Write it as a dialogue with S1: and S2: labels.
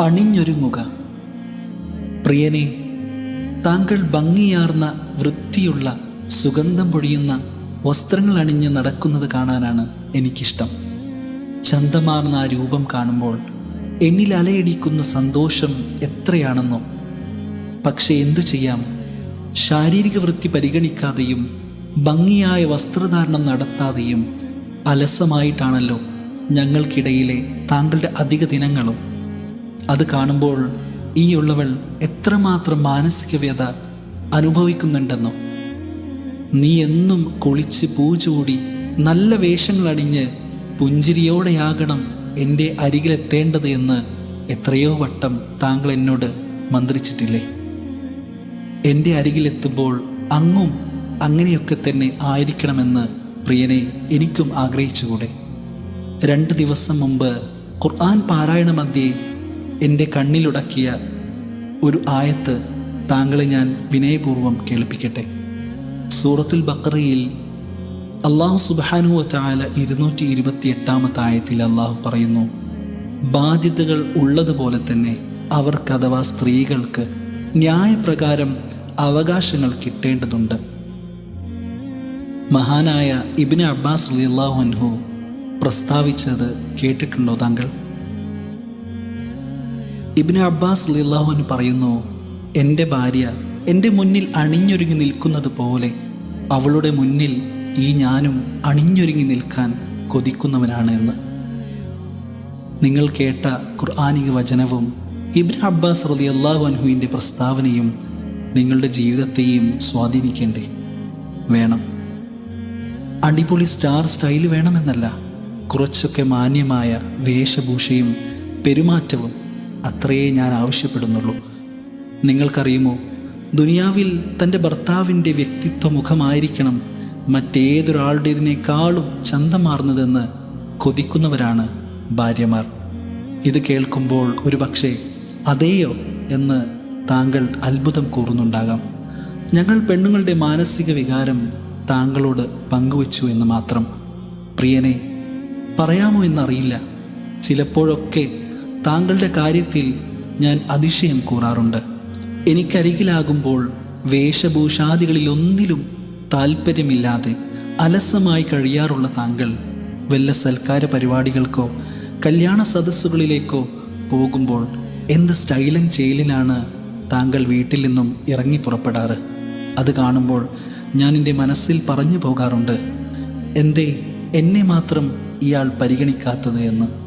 S1: അണിഞ്ഞൊരുങ്ങുക. പ്രിയനെ താങ്കൾ ഭംഗിയാർന്ന വൃത്തിയുള്ള സുഗന്ധം പൊഴിയുന്ന വസ്ത്രങ്ങൾ അണിഞ്ഞ് നടക്കുന്നത് കാണാനാണ് എനിക്കിഷ്ടം. ചന്തമാർന്ന ആ രൂപം കാണുമ്പോൾ എന്നിൽ അലയടിക്കുന്ന സന്തോഷം എത്രയാണെന്നോ. പക്ഷെ എന്തു ചെയ്യാം? ശാരീരിക വൃത്തി പരിഗണിക്കാതെയും ഭംഗിയായ വസ്ത്രധാരണം നടത്താതെയും അലസമായിട്ടാണല്ലോ ഞങ്ങൾക്കിടയിലെ താങ്കളുടെ അധിക ദിനങ്ങളും. അത് കാണുമ്പോൾ ഈ ഉള്ളവൾ എത്രമാത്രം മാനസിക വ്യത അനുഭവിക്കുന്നുണ്ടെന്നോ. നീ എന്നും കുളിച്ച് പൂചൂടി നല്ല വേഷങ്ങൾ അണിഞ്ഞ് പുഞ്ചിരിയോടെയാകണം എന്റെ അരികിലെത്തേണ്ടത് എന്ന് എത്രയോ വട്ടം താങ്കൾ എന്നോട് മന്ത്രിച്ചിട്ടില്ലേ. എന്റെ അരികിലെത്തുമ്പോൾ അങ്ങും അങ്ങനെയൊക്കെ തന്നെ ആയിരിക്കണമെന്ന് പ്രിയനെ എനിക്കും ആഗ്രഹിച്ചുകൂടെ. രണ്ട് ദിവസം മുമ്പ് ഖുർആൻ പാരായണ മധ്യേ എന്റെ കണ്ണിലുടക്കിയ ഒരു ആയത്ത് താങ്കളെ ഞാൻ വിനയപൂർവം കേൾപ്പിക്കട്ടെ. സൂറത്തുൽ ബക്രയിൽ അള്ളാഹു സുബാനു വാല ഇരുന്നൂറ്റി ഇരുപത്തി എട്ടാമത്തെ ആയത്തിൽ അള്ളാഹു പറയുന്നു ബാധ്യതകൾ ഉള്ളതുപോലെ തന്നെ അവർക്ക് അഥവാ സ്ത്രീകൾക്ക് ന്യായപ്രകാരം അവകാശങ്ങൾ കിട്ടേണ്ടതുണ്ട്. മഹാനായ ഇബിന് അബ്ബാസ് അൻഹു പ്രസ്താവിച്ചത് കേട്ടിട്ടുണ്ടോ താങ്കൾ? ഇബിന് അബ്ബാസ് അലിയല്ലാഹുൻ പറയുന്നു എന്റെ ഭാര്യ എന്റെ മുന്നിൽ അണിഞ്ഞൊരുങ്ങി നിൽക്കുന്നത് പോലെ അവളുടെ മുന്നിൽ ഈ ഞാനും അണിഞ്ഞൊരുങ്ങി നിൽക്കാൻ കൊതിക്കുന്നവനാണ് എന്ന്. നിങ്ങൾ കേട്ട ഖുർആാനിക വചനവും ഇബ്ൻ അബ്ബാസ് റതി അള്ളാഹു അൻഹുവിന്റെ പ്രസ്താവനയും നിങ്ങളുടെ ജീവിതത്തെയും സ്വാധീനിക്കേണ്ടേ? വേണം. അടിപൊളി സ്റ്റാർ സ്റ്റൈൽ വേണമെന്നല്ല കുറച്ചൊക്കെ മാന്യമായ വേഷഭൂഷയും പെരുമാറ്റവും അത്രയേ ഞാൻ ആവശ്യപ്പെടുന്നുള്ളൂ. നിങ്ങൾക്കറിയുമോ ദുനിയാവിൽ തന്റെ ഭർത്താവിന്റെ വ്യക്തിത്വ മുഖമായിരിക്കണം മറ്റേതൊരാളുടേതിനേക്കാളും ചന്തമാർന്നതെന്ന് കൊതിക്കുന്നവരാണ് ഭാര്യമാർ. ഇത് കേൾക്കുമ്പോൾ ഒരു പക്ഷേ അതേയോ എന്ന് താങ്കൾ അത്ഭുതം കൂറുന്നുണ്ടാകാം. ഞങ്ങൾ പെണ്ണുങ്ങളുടെ മാനസിക വികാരം താങ്കളോട് പങ്കുവച്ചു എന്ന് മാത്രം. പ്രിയനെ പറയാമോ എന്നറിയില്ല. ചിലപ്പോഴൊക്കെ താങ്കളുടെ കാര്യത്തിൽ ഞാൻ അതിശയം കൂറാറുണ്ട്. എനിക്കരികിലാകുമ്പോൾ വേഷഭൂഷാദികളിലൊന്നിലും താല്പര്യമില്ലാതെ അലസമായി കഴിയാറുള്ള താങ്കൾ വല്ല സൽക്കാര പരിപാടികൾക്കോ കല്യാണ സദസ്സുകളിലേക്കോ പോകുമ്പോൾ എന്ത് സ്റ്റൈലും ചെയിലിലാണ് താങ്കൾ വീട്ടിൽ നിന്നും ഇറങ്ങി പുറപ്പെടാറ്? അത് കാണുമ്പോൾ ഞാൻ എന്റെ മനസ്സിൽ പറഞ്ഞു പോകാറുണ്ട്. എന്തേ എന്നെ മാത്രം ഇയാൾ പരിഗണിക്കാത്തത് എന്ന്.